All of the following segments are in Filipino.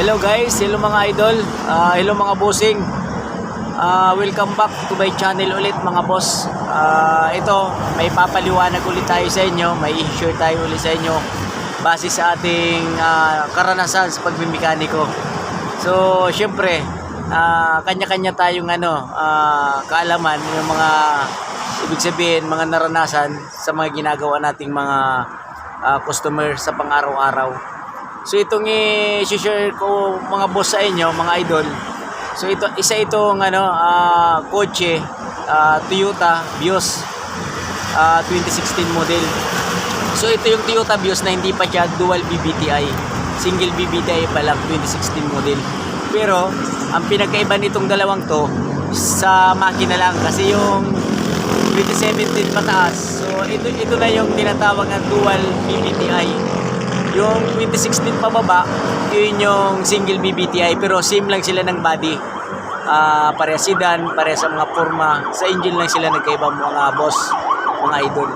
Hello guys, hello mga idol, Ah, hello mga bossing. Ah, welcome back to my channel ulit mga boss. Ah, ito, may papaliwanag ulit tayo sa inyo, may i-share tayo ulit sa inyo base sa ating ah, karanasan sa pagmimekaniko. So, syempre, ah, kanya-kanya tayong ano, ah, kaalaman, yung mga ibig sabihin, mga naranasan sa mga ginagawa nating mga ah, customer sa pang-araw-araw. So itong i-share ko mga boss sa inyo, mga idol. So ito isa itong ano ah, kotse ah, Toyota Vios ah, 2016 model. So ito yung Toyota Vios na hindi pa siya dual BBTI. Single BBTI pa lang 2016 model. Pero ang pinagkaiba nitong dalawang to sa makina lang kasi yung 2017 pataas. So ito ito na yung tinatawag na dual BBTI. Yung 2016 pababa, yun yung single BBTI pero same lang sila ng body. Ah, pareha sedan, pareha sa mga forma. Sa engine lang sila nagkaiba mga boss, mga idol.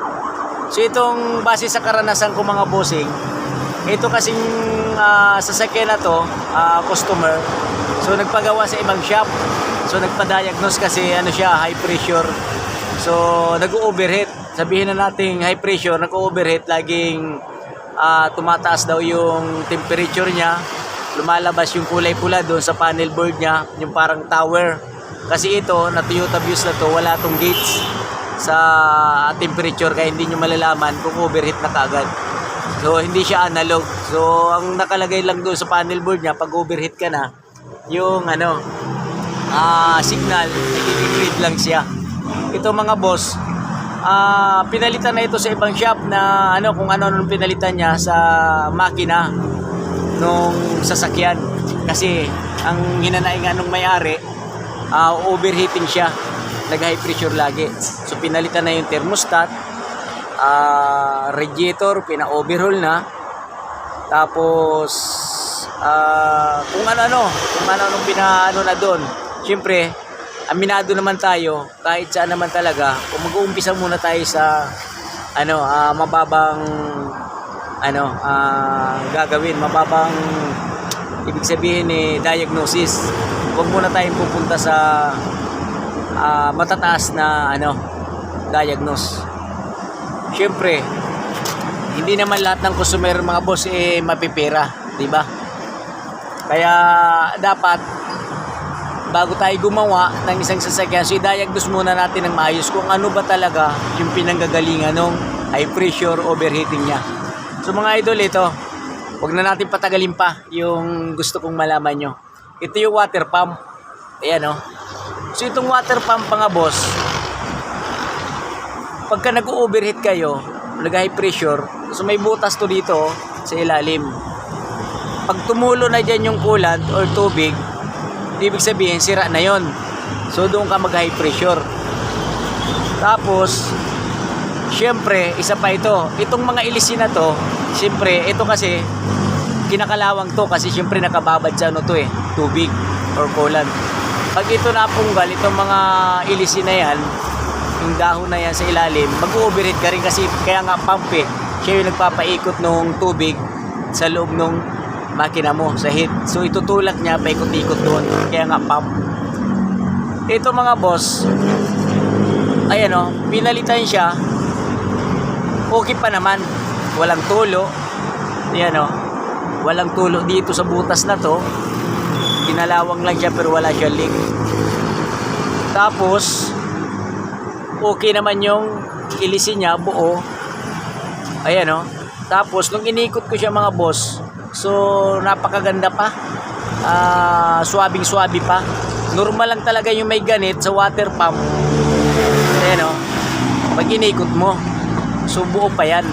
So itong base sa karanasan ko mga bossing, ito kasing ah, sasakyan na to, ah, customer. So nagpagawa sa ibang shop. So nagpa-diagnose kasi ano siya, high pressure. So nag-overheat. Sabihin na natin high pressure, nag-overheat laging ah, tumataas daw yung temperature niya. Lumalabas yung kulay pula doon sa panel board niya, yung parang tower. Kasi ito, na Toyota Vios na to, wala tong gates sa temperature kaya hindi nyo malalaman kung overheat na kagad. So, hindi siya analog. So, ang nakalagay lang doon sa panel board niya, pag overheat ka na, yung ano, ah signal, nag-degrade lang siya. Ito mga boss, ah pinalitan na ito sa ibang shop na ano kung ano nung pinalitan niya sa makina nung sasakyan. Kasi ang hinanaingan nung may-ari, ah, overheating siya. Nag-high pressure lagi. So pinalitan na yung thermostat, ah, radiator, pina-overhaul na. Tapos ah, kung ano-ano, kung ano-ano pinaano na doon. Siyempre, aminado naman tayo. Kahit saan naman talaga. Mag-uumpisa muna tayo sa ano ah, mababang ano ah, gagawin. Mababang ibig sabihin eh diagnosis. Huwag muna tayong pupunta sa ah, matataas na ano diagnose. Syempre hindi naman lahat ng customer mga boss eh mapipera di ba? Kaya dapat bago tayo gumawa ng isang sasakyan, so i-diagnose muna natin ng maayos kung ano ba talaga yung pinanggagalingan ng high pressure overheating niya. So mga idol, ito, huwag na natin patagalin pa yung gusto kong malaman nyo. Ito yung water pump. Ayan o. So itong water pump mga boss, pagka nag-overheat kayo, nag-high pressure, so may butas to dito sa ilalim. Pag tumulo na dyan yung coolant or tubig, ibig sabihin sira na yon. So doon ka mag high pressure. Tapos syempre, isa pa ito. Itong mga ilisin na to, syempre, ito kasi kinakalawang to kasi syempre nakababad sa ano to eh, tubig or coolant. Pag ito napunggal, itong mga ilisin na yan, yung dahon na yan sa ilalim, mag-overheat ka rin kasi kaya nga pump eh. Siya yung nagpapaikot ng tubig sa loob ng makina mo sa heat. So itutulak niya paikot-ikot doon. Kaya nga pump. Ito mga boss, ayan o, pinalitan siya. Okay pa naman. Walang tulo. Ayan o. Walang tulo dito sa butas na to. Pinalawang lang siya pero wala siya leak. Tapos, okay naman yung ilisin niya, buo. Ayan o. Tapos, nung inikot ko siya mga boss, So, napakaganda pa. Ah, swabing-swabi pa. Normal lang talaga yung may ganit sa water pump. Ayan o. Pag inikot mo, so buo pa yan.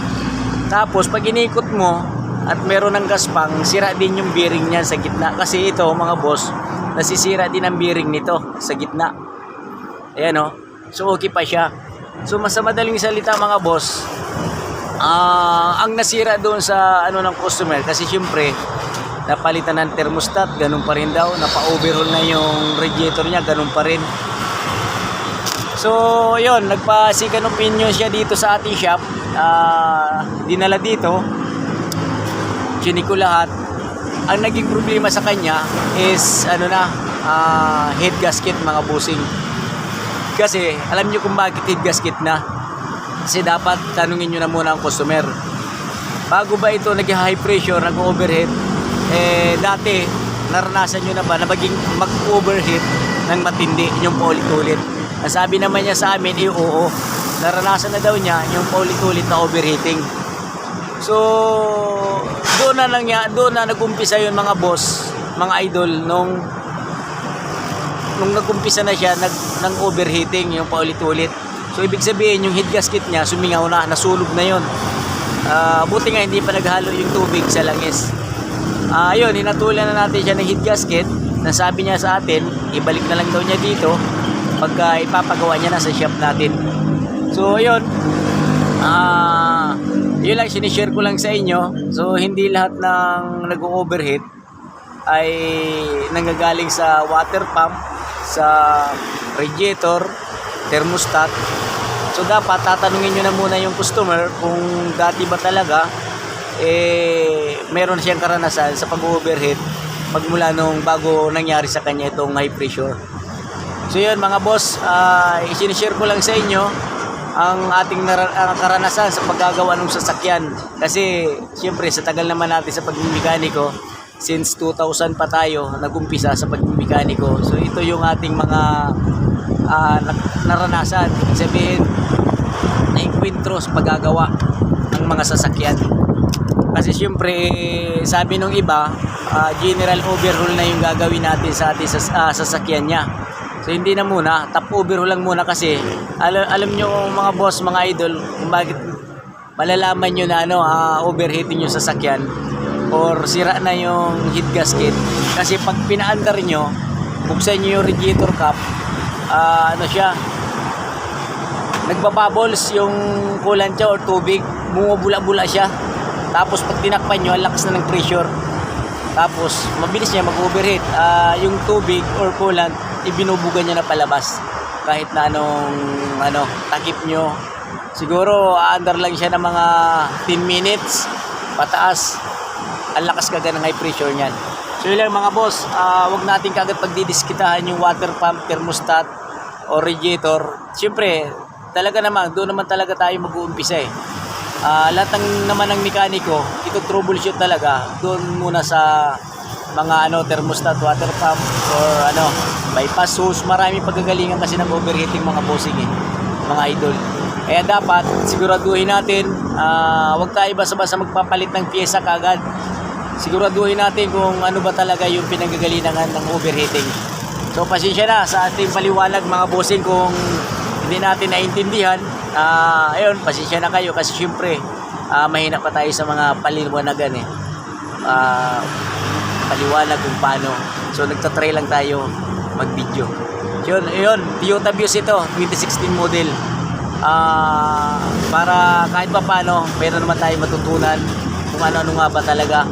Tapos, pag inikot mo, at meron ng gaspang, sira din yung bearing niya sa gitna. Kasi ito, mga boss, nasisira din ang bearing nito sa gitna. Ayan o. So, okay pa siya. So, mas madaling salita, mga boss, Ah, ang nasira doon sa ano ng customer kasi syempre napalitan ng thermostat, ganun pa rin daw, napa-overhaul na yung radiator niya, ganun pa rin. So, yun, nagpa-second opinion siya dito sa ating shop. Ah, dinala dito. Chinik lahat. ang naging problema sa kanya is ano na, ah, head gasket mga busing. Kasi alam niyo kung bakit head gasket na. Kasi dapat tanungin niyo na muna ang customer. Bago ba ito nag high pressure, nag-overheat, eh dati naranasan niyo na ba na maging mag-overheat ng matindi yung paulit-ulit. Ang sabi naman niya sa amin, eh oo, naranasan na daw niya yung paulit-ulit na overheating. So, doon na lang ya, doon na nag-umpisa yun mga boss, mga idol nung nung nag-umpisa na siya nag ng overheating yung paulit-ulit. So ibig sabihin yung head gasket niya sumingaw na, nasunog na yon. Ah, buti nga hindi pa naghalo yung tubig sa langis. Ah, yun, hinatulan na natin siya ng head gasket. Nasabi niya sa atin, ibalik na lang daw niya dito pagka ipapagawa niya na sa shop natin. So, yun. Ah, yun lang sinishare ko lang sa inyo. So, hindi lahat ng nag-overheat ay nanggagaling sa water pump, sa radiator, thermostat. So, dapat tatanungin nyo na muna yung customer kung dati ba talaga eh, meron siyang karanasan sa pag-overheat magmula nung bago nangyari sa kanya itong high pressure. So yun mga boss, uh, isinishare ko lang sa inyo ang ating ang karanasan sa paggagawa ng sasakyan. Kasi siyempre sa tagal naman natin sa pagmimekaniko, since 2000 pa tayo nagumpisa sa pagmimekaniko. So ito yung ating mga na- naranasan. Sabihin, na-encuentro sa paggagawa ng mga sasakyan. Kasi siyempre, sabi nung iba, ah, general overhaul na yung gagawin natin sa ating sas- ah, sasakyan niya. So hindi na muna, top overhaul lang muna kasi alam, alam nyo mga boss, mga idol, kung bakit malalaman nyo na ano, ah, overheating yung sasakyan or sira na yung heat gasket. Kasi pag pinaandar nyo, buksan nyo yung radiator cap, ah, ano siya, nagbabubbles yung coolant niya or tubig, bumubula-bula siya. Tapos pag tinakpan nyo, ang lakas na ng pressure. Tapos mabilis niya mag-overheat. Ah, yung tubig or coolant, ibinubuga niya na palabas. Kahit na anong ano, takip nyo. Siguro under lang siya ng mga 10 minutes pataas. Ang lakas kaga ng high pressure niyan. So yun lang mga boss, ah, wag natin kagad pagdidiskitahan yung water pump, thermostat, o radiator. Siyempre, talaga naman, doon naman talaga tayo mag-uumpisa eh. Ah, lahat ng naman ng mekaniko, ito troubleshoot talaga doon muna sa mga ano thermostat, water pump or ano, bypass hose. Maraming pagkagalingan kasi ng overheating mga bossing eh, mga idol. Kaya dapat siguraduhin natin, ah, wag tayo basta-basta magpapalit ng pyesa kagad. Siguraduhin natin kung ano ba talaga yung pinanggagalingan ng overheating. So pasensya na sa ating paliwanag mga bossing kung hindi natin naintindihan. Ah, ayun, pasensya na kayo kasi syempre ah, mahina pa tayo sa mga paliwanagan eh. Ah, paliwanag kung paano. So nagtatry lang tayo mag-video. Yun, yun, Toyota Vios ito, 2016 model. Ah, para kahit pa paano, meron naman tayo matutunan kung ano-ano nga ba talaga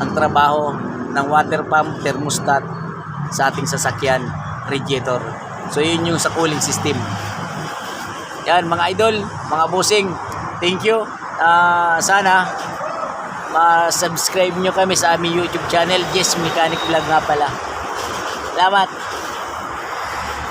ang trabaho ng water pump thermostat sa ating sasakyan radiator. So yun yung sa cooling system. Yan mga idol, mga bossing, thank you. Ah, sana ma-subscribe nyo kami sa aming YouTube channel, Jess Mechanic Vlog nga pala. Salamat.